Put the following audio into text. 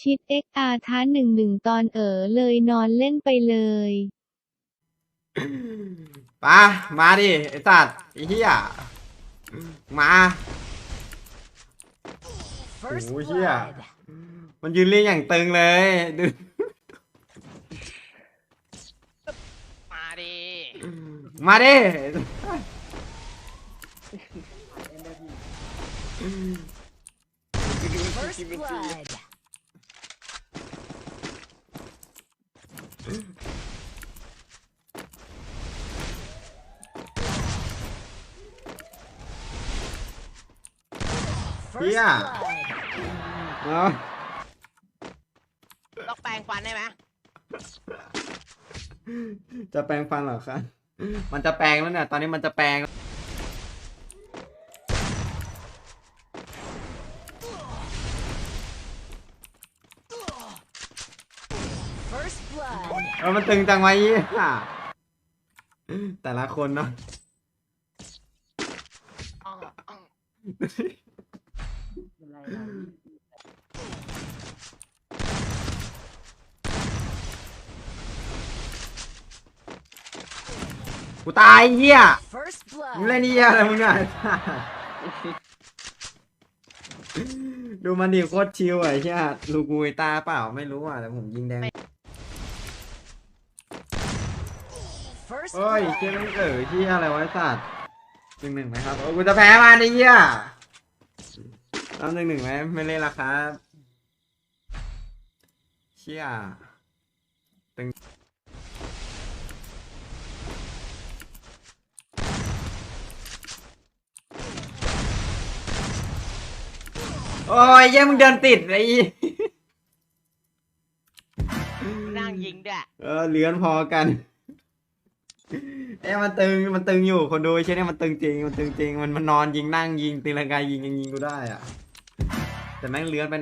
ชิด XR ท้าหนึ่งหนึ่งตอนเอ๋อเลยนอนเล่นไปเลยปามาดิไอ้สัตว์ไอ้เหี้ยมา First Ủa, chứ à? blood. มันยืนเรียงอย่างตึงเลยดูมาดิมาดิ First blood. First Yeah. blood. เอาต้องแปรงฟันได้ไหมจะแปลงฟันเหรอครับมันจะแปลงแล้วเนี่ย ตอนนี้มันจะแปลง เออมันตึงจังไวะยี่แต่ละคนเนาะอ้าวอ้าวกูตายเหี้ย First มึงเล่น blood. เหี้ยอะไรมึงเนี่ยดูมันดิโคตรชิวอะไอ้เหี้ยลูกงูไอ้ตาเปล่าไม่รู้อะแต่ผมยิงแดง First โอ้ย blood. เชี่ยไม่เกิดเชี่ยอะไรวะไอ้สัตว์หนึ่งหนึ่งไหมครับโอ้กูจะแพ้มันไอ้เหี้ยรับหนึ่งหนึ่งไหมไม่เล่นละครับเชี่ยตึงโอ้ยเหี้ยังมึงเดินติดไอ้นั่งยิงด้วยเออเลือนพอกัน เอ้ยมันตึงมันตึงอยู่คนดูไอ้เช่นนี้มันตึงจริงมันตึงจริงมันมันนอนยิงนั่งยิงตีลังกายิงยังยิงกูได้อะแต่แม่งเลื้อนไปหน่อย